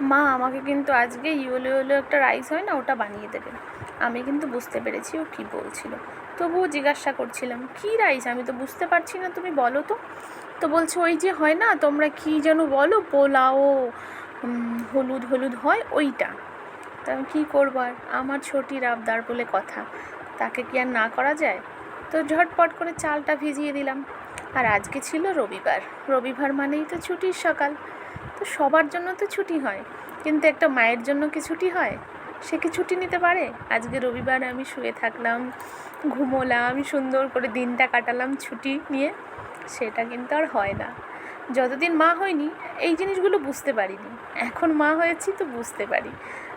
মা, আমাকে কিন্তু আজকে ইয়োলো ইয়োলো একটা রাইস হয় না, ওটা বানিয়ে দেবে। আমি কিন্তু বুঝতে পেরেছি ও কী বলছিল। তবুও জিজ্ঞাসা করছিলাম, কী রাইস আমি তো বুঝতে পারছি না, তুমি বলো তো। তো বলছে, ওই যে হয় না, তোমরা কী যেন বলো, পোলাও হলুদ হলুদ হয় ওইটা। তা আমি, কী করব আর? আমার ছোটির আবদার বলে কথা। তাকে কি আর না করা যায়? তো ঝটপট করে চালটা ভিজিয়ে দিলাম। আর আজকে ছিল রবিবার। রবিবার মানেই তো ছুটির সকাল। তো সবার জন্য তো ছুটি হয়। কিন্তু একটা মায়ের জন্য কি ছুটি হয়? সে কি ছুটি নিতে পারে? আজকে রবিবার আমি শুয়ে থাকলাম, ঘুমোলাম সুন্দর করে দিনটা কাটালাম ছুটি নিয়ে। সেটা কিন্তু আর হয় না। যতদিন মা হয়নি এই জিনিসগুলো বুঝতে পারিনি। এখন মা হয়েছি তো বুঝতে পারি।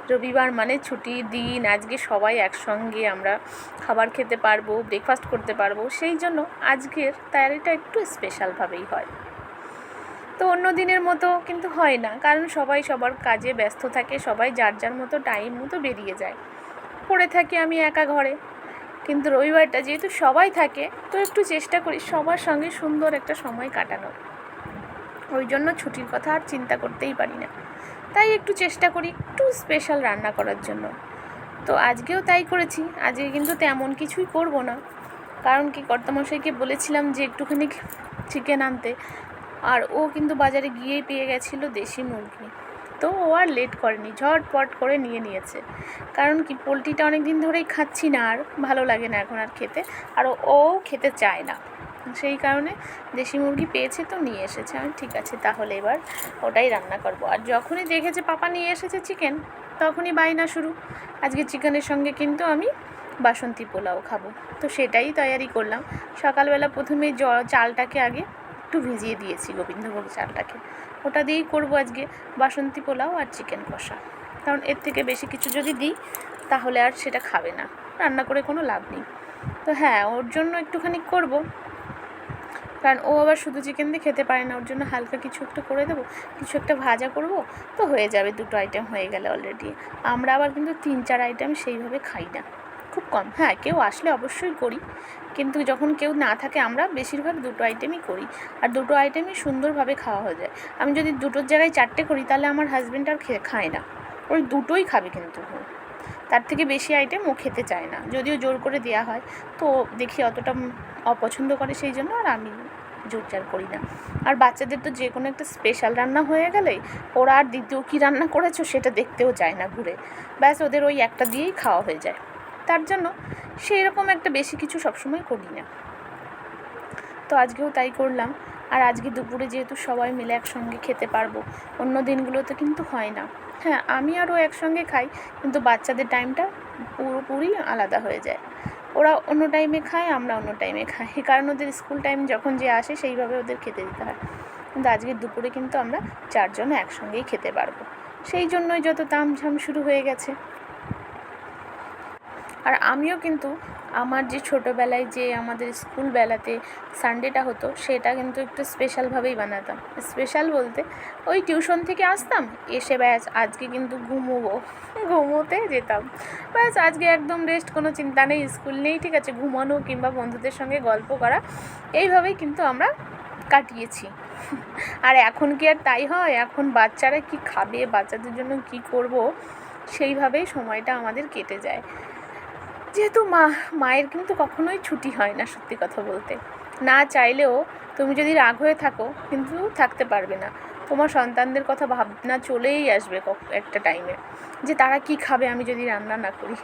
রবিবার মানে ছুটির দিন, আজকে সবাই একসঙ্গে আমরা খাবার খেতে পারব ব্রেকফাস্ট করতে পারব। সেই জন্য আজকের তৈরিটা একটু স্পেশালভাবেই হয়। তো অন্য দিনের মতো কিন্তু হয় না। কারণ সবাই সবার কাজে ব্যস্ত থাকে, সবাই যার যার মতো টাইম মতো বেরিয়ে যায়। পড়ে থাকি আমি একা ঘরে। কিন্তু রবিবারটা যেহেতু সবাই থাকে, তো একটু চেষ্টা করি সবার সঙ্গে সুন্দর একটা সময় কাটানোর। ওই জন্য ছুটির কথা আর চিন্তা করতেই পারি না। তাই একটু চেষ্টা করি একটু স্পেশাল রান্না করার জন্য। তো আজকেও তাই করেছি, আজকে কিন্তু তেমন কিছুই করব না। কারণ কি কর্তামশাইকে বলেছিলাম যে একটুখানি চিকেন আনতে। আর ও কিন্তু বাজারে গিয়েই পেয়ে গেছিল দেশি মুরগি। তো ও আর লেট করেনি, ঝটপট করে নিয়ে নিয়েছে। কারণ কি, পোলট্রিটা অনেক দিন ধরেই খাচ্ছি না আর ভালো লাগে না এখন আর খেতে। আর ও খেতে চায় না। সেই কারণে দেশি মুরগি পেয়েছে তো নিয়ে এসেছে। আমি ঠিক আছে, তাহলে এবার ওটাই রান্না করব। আর যখনই দেখেছে পাপা নিয়ে এসেছে চিকেন তখনই বায়না শুরু। আজকে চিকেনের সঙ্গে কিন্তু আমি বাসন্তী পোলাও খাব। তো সেটাই তৈয়ারি করলাম। সকালবেলা প্রথমে জ, চালটাকে আগে একটু ভিজিয়ে দিয়েছি গোবিন্দভোগ চালটাকে। ওটা দিয়েই করব আজকে বাসন্তী পোলাও আর চিকেন কষা। কারণ এর থেকে বেশি কিছু যদি দিই, তাহলে আর সেটা খাবে না। রান্না করে কোনো লাভ নেই। তো হ্যাঁ ওর জন্য একটুখানি করব। কারণ ও আবার শুধু চিকেন দিয়ে খেতে পারে না, ওর জন্য হালকা কিছু একটা করে দেবো। কিছু একটা ভাজা করব, তো হয়ে যাবে, দুটো আইটেম হয়ে গেলে অলরেডি আমরা আবার কিন্তু তিন, চার আইটেম সেইভাবে খাই না। খুব কম। হ্যাঁ কেউ আসলে অবশ্যই করি। কিন্তু যখন কেউ না থাকে, আমরা বেশিরভাগ দুটো আইটেমই করি। আর দুটো আইটেমই সুন্দরভাবে খাওয়া হয়ে যায়। আমি যদি দুটোর জায়গায় চারটে করি, তাহলে আমার হাজব্যান্ড আর খেয়ে না। ওই দুটোই খাবে কিন্তু। তার থেকে বেশি আইটেম ও খেতে চায় না। যদিও জোর করে দেওয়া হয়। তো দেখি অতটা অপছন্দ করে সেই জন্য আর আমি জোর জার করি না। আর বাচ্চাদের তো যে কোনো একটা স্পেশাল রান্না হয়ে গেলেই ওরা আর দ্বিতীয় কী রান্না করেছ সেটা দেখতেও চায় না ঘুরে। ব্যাস, ওদের ওই একটা দিয়েই খাওয়া হয়ে যায়। তার জন্য সেই রকম একটা বেশি কিছু সবসময় করি না। তো আজকেও তাই করলাম। আর আজকে দুপুরে যেহেতু সবাই মিলে একসঙ্গে খেতে পারব, অন্য দিনগুলোতে কিন্তু হয় না। হ্যাঁ আমি আরও একসঙ্গে খাই, কিন্তু বাচ্চাদের টাইমটা পুরোপুরি আলাদা হয়ে যায়। ওরা অন্য টাইমে খায়, আমরা অন্য টাইমে খাই। কারণ ওদের স্কুল টাইম যখন যে আসে, সেইভাবে ওদের খেতে দিতে হয়। কিন্তু আজকের দুপুরে কিন্তু আমরা চারজন একসঙ্গেই খেতে পারব। সেই জন্যই যত তামঝাম শুরু হয়ে গেছে। আর আমিও কিন্তু আমার যে ছোটোবেলায় যে আমাদের স্কুল বেলাতে সানডেটা হতো, সেটা কিন্তু একটু স্পেশালভাবেই বানাতাম। স্পেশাল বলতে ওই টিউশন থেকে আসতাম, এসে ব্যাস আজকে কিন্তু ঘুমোবো, ঘুমোতে যেতাম। ব্যাস আজকে একদম রেস্ট কোনো চিন্তা নেই, স্কুল নেই, ঠিক আছে, ঘুমানো কিংবা বন্ধুদের সঙ্গে গল্প করা, এইভাবেই কিন্তু আমরা কাটিয়েছি। আর এখন কি আর তাই হয়? এখন বাচ্চারা কি খাবে? বাচ্চাদের জন্য কি করব? সেইভাবেই সময়টা আমাদের কেটে যায়। যেহেতু মা, মায়ের কিন্তু কখনোই ছুটি হয় না সত্যি কথা বলতে। না চাইলেও তুমি যদি রাগ হয়ে থাকো, কিন্তু থাকতে পারবে না। তোমার সন্তানদের কথা ভাবনা চলেই আসবে একটা টাইমে যে তারা কি খাবে আমি যদি রান্না না করি?